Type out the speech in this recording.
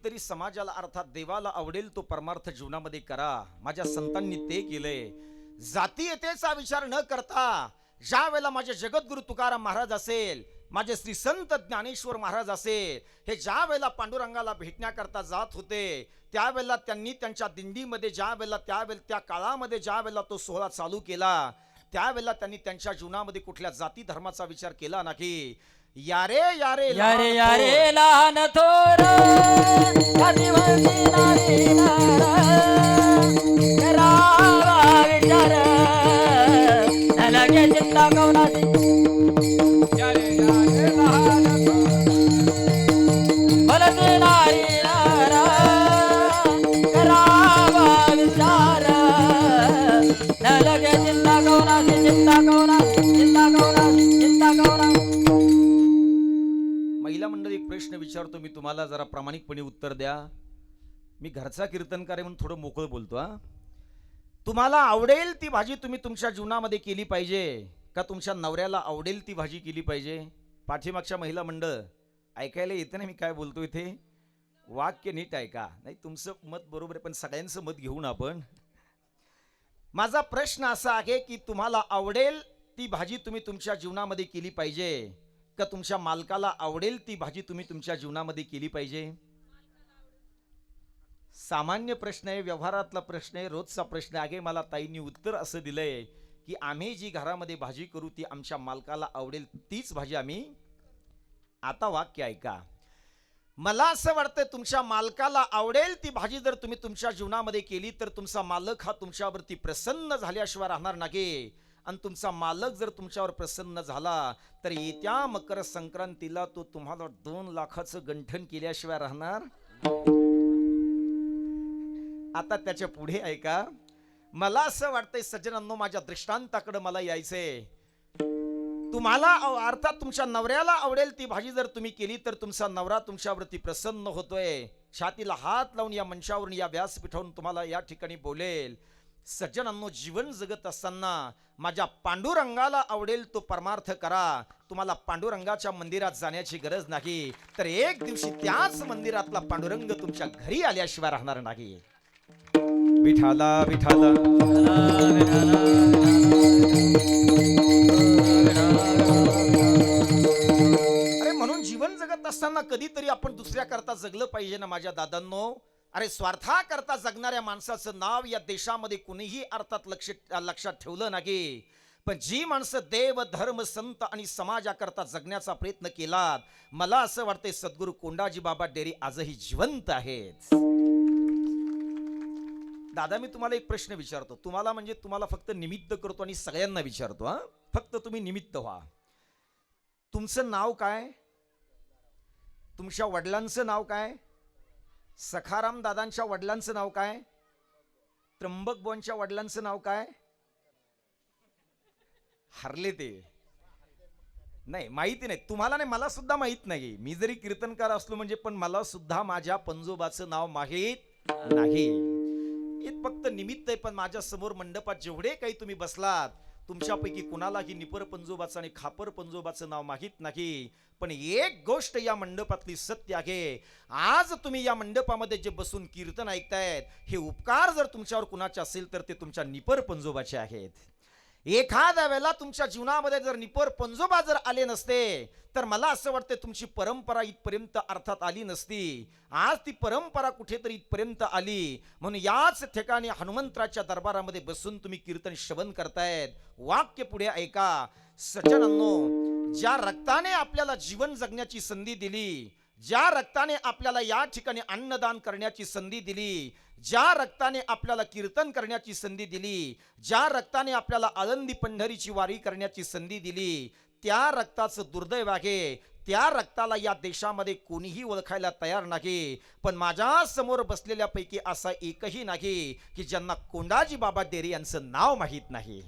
काहीतरी समाजाला अर्थात देवाला आवडेल तो परमार्थ जीवनामध्ये करा. माझ्या संतांनी ते केलंय. जातीयतेचा विचार न करता ज्या वेळेला माझे जगद्गुरु तुकाराम महाराज असेल माझे श्री संत ज्ञानेश्वर महाराज असेल हे ज्या वेळेला पांडुरंगाला भेटण्याकरता जात होते त्यावेळेला त्यांनी त्यांच्या दिंडीमध्ये ज्या वेळेला त्यावेळेला त्या काळामध्ये ज्या वेळेला तो सोहळा चालू केला त्यावेळेला त्यांनी त्यांच्या जीवनामध्ये कुठल्या जाती धर्माचा विचार केला नाही. यारे यारे यारे. यारे लहान थोर आदिवासी नारी. करावा विचार लगे चिंता नार. विचार लगे चिंता विचारतो मी तुम्हाला जरा प्रामाणिकपणे उत्तर द्या. मी घरचा कीर्तनकार आहे म्हणून थोडं मोकळं बोलतो हा? तुम्हाला आवडेल ती भाजी तुम्ही तुमच्या जीवनामध्ये केली पाहिजे का तुमच्या नवऱ्याला आवडेल ती भाजी केली पाहिजे? पाठीमागच्या महिला मंडळ ऐकायला येते ना मी काय बोलतो इथे? वाक्य नीट ऐका. नाही तुमचं मत बरोबर आहे पण सगळ्यांचं मत घेऊन आपण. माझा प्रश्न असा आहे की तुम्हाला आवडेल ती भाजी तुम्ही तुमच्या जीवनामध्ये केली पाहिजे का तुमच्या मालकाला आवडेल ती भाजी तुम्ही तुमच्या जीवनामध्ये केली पाहिजे? सामान्य प्रश्न आहे व्यवहारातला प्रश्न आहे रोजचा प्रश्न आहे. मला ताईंनी उत्तर असं दिलंय की आम्ही जी घरामध्ये भाजी करू ती आमच्या मालकाला आवडेल तीच भाजी आम्ही आता वाक्य ऐका. मला असं वाटतं तुमच्या मालकाला आवडेल ती भाजी जर तुम्ही तुमच्या जीवनामध्ये केली तर तुमचा मालक हा तुमच्यावरती प्रसन्न झाल्याशिवाय राहणार नाही आणि तुमचा मालक जर तुमच्यावर प्रसन्न झाला तर येत्या मकर संक्रांतीला तो तुम्हाला दोन लाखाचं गंठन केल्याशिवाय राहणार? आता त्याच्या पुढे ऐका. मला असं वाटतंय सज्जनांनो माझ्या दृष्टांताकडे मला यायचंय. तुम्हाला अर्थात तुमच्या नवऱ्याला आवडेल ती भाजी जर तुम्ही केली तर तुमचा नवरा तुमच्यावरती प्रसन्न होतोय. छातीला हात लावून या मंचावरून या व्यासपीठावरून तुम्हाला या ठिकाणी बोलेल. सज्जनांनो जीवन जगत असताना माझ्या पांडुरंगाला आवडेल तो परमार्थ करा. तुम्हाला पांडुरंगाच्या मंदिरात जाण्याची गरज नाही. तर एक दिवशी त्याच मंदिरातला पांडुरंग तुमच्या घरी आल्याशिवाय राहणार नाही. विठाला विठाला. अरे म्हणून जीवन जगत असताना कधीतरी आपण दुसऱ्या करता जगलं पाहिजे ना माझ्या दादांनो. अरे स्वार्थाकरता जगणाऱ्या माणसाचं नाव या देशामध्ये कुणीही अर्थात लक्ष लक्षात ठेवलं नाही. पण जी माणसं देव धर्म संत आणि समाजाकरता जगण्याचा प्रयत्न केला मला असं वाटतंय सद्गुरू कोंडाजी बाबा डेरी आजही जिवंत आहेत. दादा मी तुम्हाला एक प्रश्न विचारतो. तुम्हाला म्हणजे तुम्हाला फक्त निमित्त करतो आणि सगळ्यांना विचारतो हा? फक्त तुम्ही निमित्त व्हा. तुमचं नाव काय? तुमच्या वडिलांचं नाव काय? सखाराम दादांच्या वडिलांचं नाव काय? त्र्यंबक बोनच्या वडिलांचं नाव काय? हरले ते. नाही माहिती नाही. तुम्हाला नाही मला सुद्धा माहीत नाही. मी जरी कीर्तनकार असलो म्हणजे पण मला सुद्धा माझ्या पंजोबाचं नाव माहीत नाही. फक्त निमित्त आहे पण माझ्यासमोर मंडपात जेवढे काही तुम्ही बसलात तुमच्यापैकी कुणालाही निपर पंजोबाचं आणि खापर पंजोबाचं नाव माहीत नाही. पण एक गोष्ट या मंडपातली सत्य आहे. आज तुम्ही या मंडपामध्ये जे बसून कीर्तन ऐकतायत हे उपकार जर तुमच्यावर कुणाचे असेल तर ते तुमच्या निपर पंजोबाचे आहेत. एखाद्या वेळेला तुमच्या जीवनामध्ये जर निपर पंजोबा जर आले नसते तर मला असं वाटतं तुमची परंपरा इथपर्यंत अर्थात आली नसती. आज ती परंपरा कुठेतरी इथपर्यंत आली. म्हणून याच ठिकाणी हनुमंतराच्या दरबारामध्ये बसून तुम्ही कीर्तन श्रवण करतायत. वाक्य पुढे ऐका. सचनांनो ज्या रक्ताने आपल्याला जीवन जगण्याची संधी दिली ज्या रक्ताने आपल्याला या ठिकाणी अन्नदान करण्याची संधी दिली ज्या रक्ताने आपल्याला कीर्तन करण्याची संधी दिली ज्या रक्ताने आपल्याला आळंदी पंढरीची वारी करण्याची संधी दिली त्या रक्ताचं दुर्दैव आहे. त्या रक्ताला या देशामध्ये कोणीही ओळखायला तयार नाही. पण माझ्यासमोर बसलेल्यापैकी असा एकही नाही की ज्यांना कोंडाजी बाबा डेरे यांचं नाव माहीत नाही.